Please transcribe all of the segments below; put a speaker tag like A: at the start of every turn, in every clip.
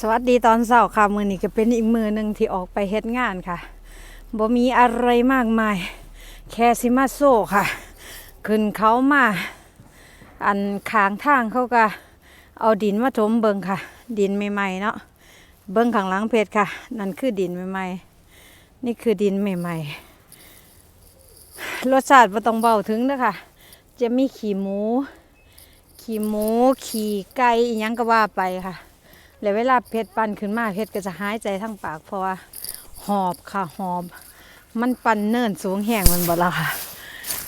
A: สวัสดีตอนเช้าค่ะมือนี้ก็เป็นอีกมือหนึ่งที่ออกไปเฮ็ดงานค่ะบ่มีอะไรมากมาย แค่สิมาโซ่ค่ะ ขึ้นเขามา อันขางทางเขาก็ เอาดินมาถมเบิงค่ะ ดินใหม่ๆเนาะเบิงข้างหลังเพชรค่ะ นั่นคือดินใหม่ๆ นี่คือดินใหม่ๆรสชาติบ่ต้องเบาถึงเด้อค่ะจะมีขี้หมู ขี้หมู ขี้ไก่อิหยังก็ว่าไปค่ะ แล้วเวลาเพชรปั่นขึ้นมาเพชรก็จะหายใจทั้งปากเพราะว่าหอบค่ะหอบ มันปั่นเนินสูงแห้งมันบ่ละค่ะ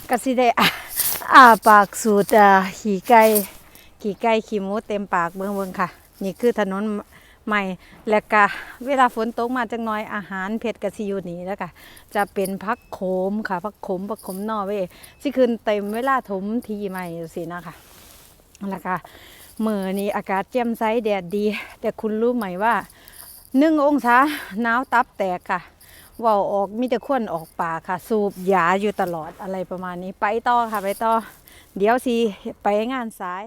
A: ก็สิได้อ่าปากสูดขี่ไก่ขี่ไก่ขี่หมูเต็มปากเบิ่งเบิ่งค่ะ นี่คือถนนใหม่และก็เวลาฝนตกมาจังน้อยอาหารเพชรก็สิอยู่นี่แล้วค่ะจะเป็นพักโขมค่ะพักโขมพักโขมนอเวยสิขึ้นเต็มเวลาถมทีใหม่สินะคะแล้วก็ เมื่อนี้อากาศแจ่มใสแดดดี แต่คุณรู้ไหมว่าหนึ่งองศาหนาวตับแตกค่ะว่าออกมีแต่ควนออกป่าค่ะ สูบยาอยู่ตลอดอะไรประมาณนี้ ไปต่อค่ะ ไปต่อ เดี๋ยวสิ ไปงานสาย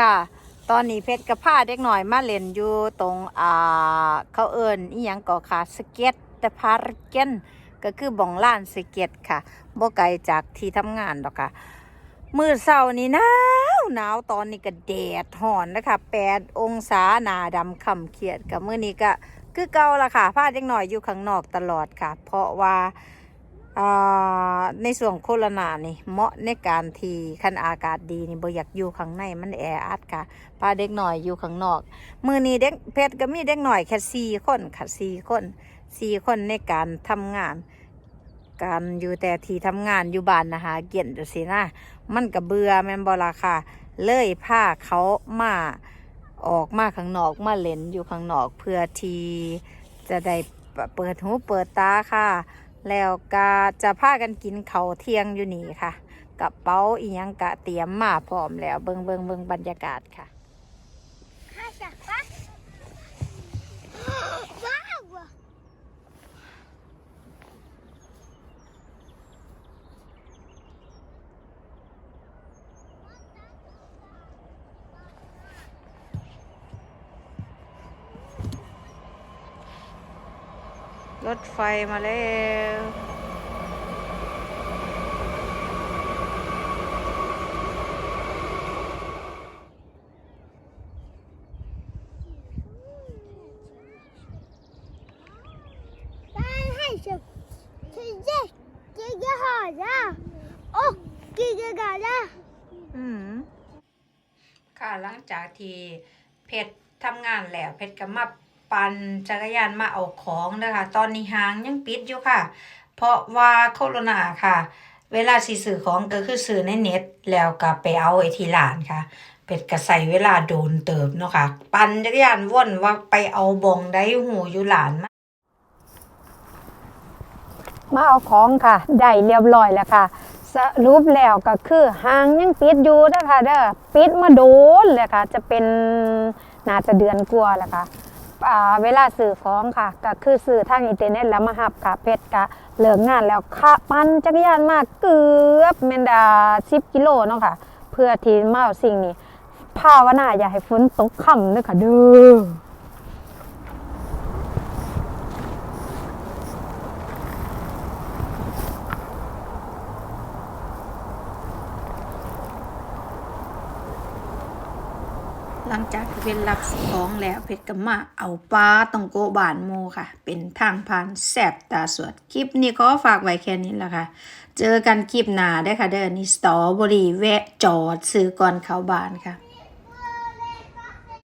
A: ค่ะ ตอนนี้เพชรกับผ้าเด็กหน่อยมาเล่นอยู่ตรงอ่าเขาเอิญอีหยังก่อค่ะสเก็ตแต่พาร์เกนก็คือบ่องล้านสเก็ตค่ะบ่ไกลจากที่ทำงานดอกค่ะมือเศร้านี่หนาวหนาวตอนนี้ก็แดดห่อนนะคะแปดองศาหนาดำคำเครียดกับมือนี้ก็คือเก่าละค่ะผ้าเด็กหน่อยอยู่ข้างนอกตลอดค่ะ เพราะว่า ในส่วนโคโรนานี่เหมาะในการที่คันอากาศดีนี่บ่อยากอยู่ข้างในมันแออัดค่ะพาเด็กหน่อยอยู่ข้างนอก มือนี้เด็กเพชรก็มีเด็กหน่อยแค่สี่คนค่ะสี่คนสี่คนในการทำงาน การอยู่แต่ที่ทำงานอยู่บ้านนะคะเกี่ยนจังสินะมันก็เบื่อแมนบ่ล่ะค่ะ เลยพาเขามาออกมาข้างนอกมาเล่นอยู่ข้างนอกเพื่อที่จะได้เปิดหูเปิดตาค่ะ แล้วก็จะพากันกินเขาเที่ยงอยู่นี่ค่ะกับเป๋าอียังกะเตรียมมาพร้อมแล้วเบิงเบิงเบิงบรรยากาศค่ะ
B: ข้าจักปะว้าว
A: รถไฟมาแล้ว
B: ได้ให้ฉันฉันจะกินกระหอจ้ะโอ้กินก ระกาจ้ะ
A: อืมค่ะหลังจากที่เพชรทำงานแล้วเพชรก็มา ปั่นจักรยานมาเอาของนะคะตอนนี้ห้างยังปิดอยู่ค่ะ เพราะว่าโคโรนาค่ะ เวลาสิซื้อของก็คือซื้อในเน็ตแล้วก็ไปเอาไอ้ที่ร้านค่ะเป็ดก็ใสเวลาโดนเติบเนาะค่ะ ปั่นจักรยานว่นว่าไปเอาบองได้หูอยู่หลานมามาเอาของค่ะ ได้เรียบร้อยแล้วค่ะ สรุปแล้วก็คือห้างยังปิดอยู่นะคะเด้อปิดมาโดนเลยค่ะ จะเป็นน่าจะเดือนกว่าแล้วค่ะ อ่าเวลาสื่อของค่ะ ก็คือสื่อทางอินเทอร์เน็ตแล้วมาหับค่ะเพชรกะเหลืองงานแล้วค่ะปั่นจักรยานมาเกือบเมนดาสิบกิโลเนาะค่ะ เพื่อที่มาเอาสิ่งนี้ภาวนาอย่าให้ฝนตกค่ำเด้อค่ะเด้อ หลังจากที่เพชรรับของแล้วเพชรก็มาเอาปลาต้องโกบานโมค่ะ เป็นทางผ่านแสบตาสวดคลิปนี้ขอฝากไว้แค่นี้ละค่ะ เจอกันคลิปหน้าได้ค่ะเด้อนี่สตอเบอรี่แวะจอดซื้อก่อนเข้าบ้านค่ะ